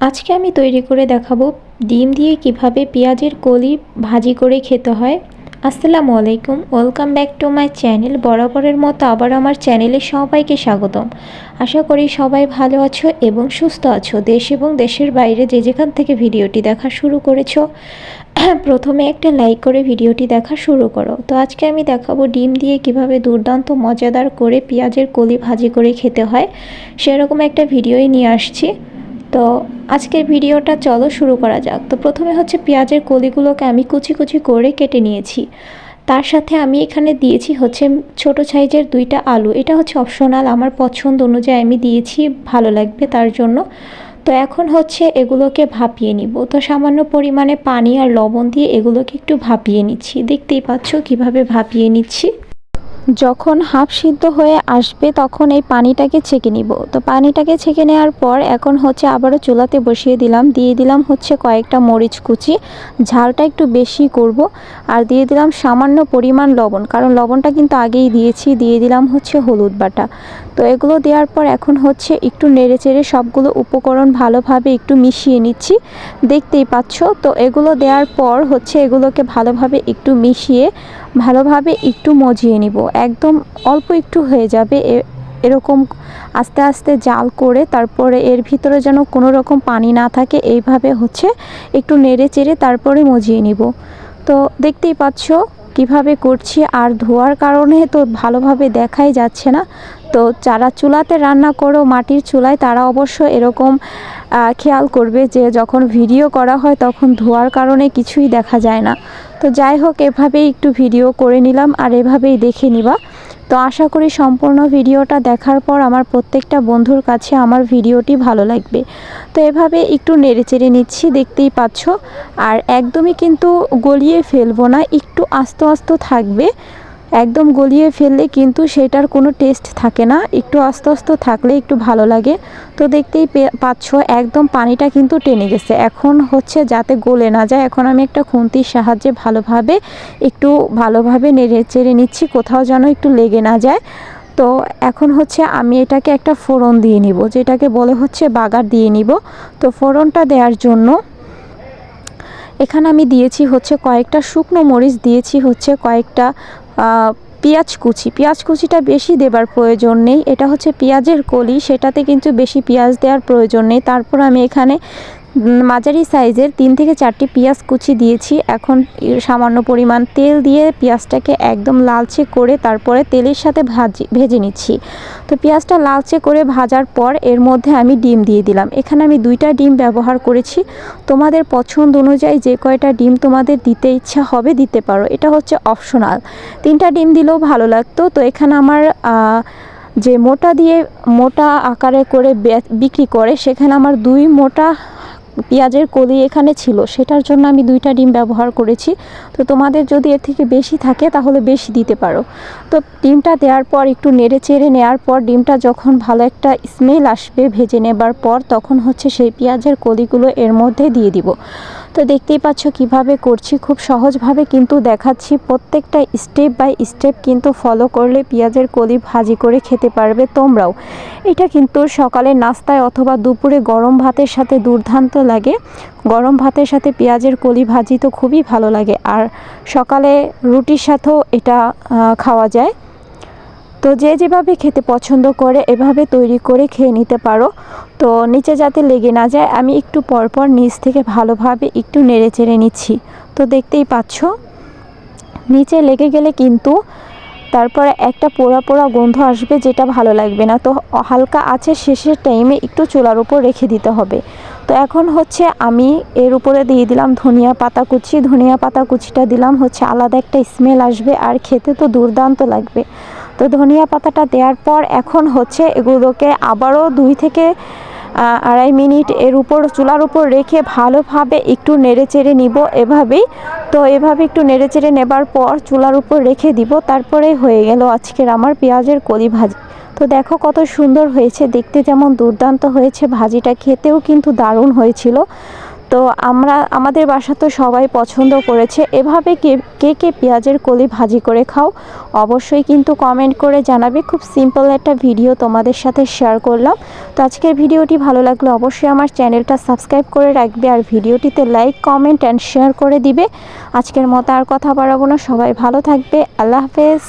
আজকে আমি তৈরি করে দেখাবো ডিম দিয়ে কীভাবে পেঁয়াজের কলি ভাজি করে খেতে হয়। আসসালামু আলাইকুম, welcome back to my channel. বরাবরের মতো আবার আমার চ্যানেলে সবাইকে স্বাগতম। আশা করি সবাই ভালো আছো এবং সুস্থ আছো। দেশ এবং দেশের বাইরে যে যেখান থেকে ভিডিওটি দেখা শুরু করেছ, প্রথমে একটা লাইক করে ভিডিওটি দেখা শুরু করো। তো আজকে আমি দেখাবো ডিম দিয়ে কীভাবে দুর্দান্ত মজাদার করে পেঁয়াজের কলি ভাজি করে খেতে হয়। সেরকম একটা ভিডিওই নিয়ে আসছি। তো আজকের ভিডিওটা চলো শুরু করা যাক। তো প্রথমে হচ্ছে পেঁয়াজের কলিগুলোকে আমি কুচি কুচি করে কেটে নিয়েছি। তার সাথে আমি এখানে দিয়েছি হচ্ছে ছোট সাইজের দুইটা আলু। এটা হচ্ছে অপশনাল, আমার পছন্দ অনুযায়ী আমি দিয়েছি, ভালো লাগবে তার জন্য। তো এখন হচ্ছে এগুলোকে ভাপিয়ে নিব। তো সামান্য পরিমাণে পানি আর লবণ দিয়ে এগুলোকে একটু ভাপিয়ে নিচ্ছি। দেখতেই পাচ্ছ কীভাবে ভাপিয়ে নিচ্ছি। যখন হাফ সিদ্ধ হয়ে আসবে তখন এই পানিটাকে ছেঁকে নিব। তো পানিটাকে ছেঁকে নেওয়ার পর এখন হচ্ছে আবারও চুলাতে বসিয়ে দিলাম। দিয়ে দিলাম হচ্ছে কয়েকটা মরিচ কুচি। ঝালটা একটু বেশি করব। আর দিয়ে দিলাম সামান্য পরিমাণ লবণ। কারণ লবণটা কিন্তু আগেই দিয়েছি। দিয়ে দিলাম হচ্ছে হলুদ বাটা। তো এগুলো দেওয়ার পর এখন হচ্ছে একটু নেড়ে চেড়ে সবগুলো উপকরণ ভালোভাবে একটু মিশিয়ে নিচ্ছি। দেখতেই পাচ্ছ? তো এগুলো দেওয়ার পর হচ্ছে এগুলোকে ভালোভাবে একটু মিশিয়ে ভালোভাবে একটু মজিয়ে নিব। একদম অল্প একটু হয়ে যাবে। এরকম আস্তে আস্তে জাল করে তারপরে এর ভিতরে যেন কোনো রকম পানি না থাকে, এইভাবে হচ্ছে একটু নেড়ে চেড়ে তারপরে মজিয়ে নিব। তো দেখতেই পাচ্ছ কীভাবে করছি, আর ধোয়ার কারণে তো ভালোভাবে দেখাই যাচ্ছে না। তো যারা চুলাতে রান্না করো, মাটির চুলায়, তারা অবশ্য এরকম খেয়াল করবে যে যখন ভিডিও করা হয় তখন ধোয়ার কারণে কিছুই দেখা যায় না। তো যাই হোক, এভাবেই একটু ভিডিও করে নিলাম আর এভাবেই দেখে নিবা। তো আশা করি সম্পূর্ণ ভিডিওটা দেখার পর আমার প্রত্যেকটা বন্ধুর কাছে আমার ভিডিওটি ভালো লাগবে। তো এভাবে একটু নেড়ে চেড়ে নিচ্ছি, দেখতেই পাচ্ছ। আর একদমই কিন্তু গলিয়ে ফেলব না, একটু আস্তে আস্তে থাকবে। একদম গলিয়ে ফেললে কিন্তু সেটার কোনো টেস্ট থাকে না। একটু আস্তে আস্তে থাকলে একটু ভালো লাগে। তো দেখতেই পাচ্ছ, একদম পানিটা কিন্তু টেনে গেছে। এখন হচ্ছে যাতে গলে না যায়, এখন আমি একটা খুন্তির সাহায্যে ভালোভাবে একটু ভালোভাবে নেড়ে চেড়ে নিচ্ছি, কোথাও যেন একটু লেগে না যায়। তো এখন হচ্ছে আমি এটাকে একটা ফোড়ন দিয়ে নিব, যেটাকে বলে হচ্ছে বাগার দিয়ে নিব। তো ফোড়নটা দেওয়ার জন্য এখানে আমি দিয়েছি হচ্ছে কয়েকটা শুকনো মরিচ, দিয়েছি হচ্ছে কয়েকটা পেঁয়াজ কুচি। পেঁয়াজ কুচিটা বেশি দেবার প্রয়োজন নেই। এটা হচ্ছে পেঁয়াজের কলি, সেটাতে কিন্তু বেশি পেঁয়াজ দেওয়ার প্রয়োজন নেই। তারপর আমি এখানে মাঝারি সাইজের তিন থেকে চারটি পেঁয়াজ কুচি দিয়েছি। এখন সামান্য পরিমাণ তেল দিয়ে পেঁয়াজটাকে একদম লালচে করে তারপরে তেলের সাথে ভাজি, ভেজে নিচ্ছি। তো পেঁয়াজটা লালচে করে ভাজার পর এর মধ্যে আমি ডিম দিয়ে দিলাম। এখানে আমি দুইটা ডিম ব্যবহার করেছি। তোমাদের পছন্দ অনুযায়ী যে কয়টা ডিম তোমাদের দিতে ইচ্ছা হবে দিতে পারো। এটা হচ্ছে অপশনাল। তিনটা ডিম দিলেও ভালো লাগতো। তো এখানে আমার যে মোটা দিয়ে মোটা আকারে করে বিক্রি করে, সেখানে আমার দুই মোটা পেঁয়াজের কলি এখানে ছিল, সেটার জন্য আমি দুইটা ডিম ব্যবহার করেছি। তো তোমাদের যদি এর থেকে বেশি থাকে, তাহলে বেশি দিতে পারো। তো ডিমটা দেওয়ার পর একটু নেড়ে চেড়ে নেওয়ার পর ডিমটা যখন ভালো একটা স্মেল আসবে ভেজে নেবার পর, তখন হচ্ছে সেই পেঁয়াজের কলিগুলো এর মধ্যে দিয়ে দিব। তো দেখতেই পাচ্ছ কীভাবে করছি। খুব সহজভাবে কিন্তু দেখাচ্ছি। প্রত্যেকটা স্টেপ বাই স্টেপ কিন্তু ফলো করলে পেঁয়াজের কলি ভাজি করে খেতে পারবে তোমরাও। এটা কিন্তু সকালে নাস্তায় অথবা দুপুরে গরম ভাতের সাথে দুর্দান্ত লাগে। গরম ভাতের সাথে পেঁয়াজের কলি ভাজি তো খুবই ভালো লাগে। আর সকালে রুটির সাথেও এটা খাওয়া যায়। তো যে যেভাবে খেতে পছন্দ করে, এভাবে তৈরি করে খেয়ে নিতে পারো। তো নিচে যাতে লেগে না যায়, আমি একটু পরপর নিচ থেকে ভালোভাবে একটু নেড়ে চেড়ে নিচ্ছি। তো দেখতেই পাচ্ছ, নিচে লেগে গেলে কিন্তু তারপরে একটা পোড়া পোড়া গন্ধ আসবে যেটা ভালো লাগবে না। তো হালকা আছে, শেষের টাইমে একটু চুলার উপর রেখে দিতে হবে। তো এখন হচ্ছে আমি এর উপরে দিয়ে দিলাম ধনিয়া পাতা কুচি। ধনিয়া পাতা কুচিটা দিলাম, হচ্ছে আলাদা একটা স্মেল আসবে আর খেতে তো দুর্দান্ত লাগবে। তো ধনিয়া পাতাটা দেওয়ার পর এখন হচ্ছে এগুলোকে আবারও দুই থেকে আড়াই মিনিট এর উপর, চুলার উপর রেখে ভালোভাবে একটু নেড়ে চেড়ে নিব এভাবেই। তো এভাবে একটু নেড়ে চেড়ে নেবার পর চুলার উপর রেখে দিব, তারপরে হয়ে গেল আজকের আমার পেঁয়াজের কলি ভাজি। তো দেখো কত সুন্দর হয়েছে, দেখতে যেমন দুর্দান্ত হয়েছে, ভাজিটা খেতেও কিন্তু দারুণ হয়েছিল। তো আমরা, আমাদের বাসা তো সবাই পছন্দ করেছে। এভাবে কে কে কে পেঁয়াজের কলি ভাজি করে খাও, অবশ্যই কিন্তু কমেন্ট করে জানাবে। খুব সিম্পল একটা ভিডিও তোমাদের সাথে শেয়ার করলাম। তো আজকের ভিডিওটি ভালো লাগলে অবশ্যই আমার চ্যানেলটা সাবস্ক্রাইব করে রাখবে আর ভিডিওটিতে লাইক কমেন্ট অ্যান্ড শেয়ার করে দিবে। আজকের মতো আর কথা বাড়াবো না। সবাই ভালো থাকবে। আল্লাহ হাফেজ।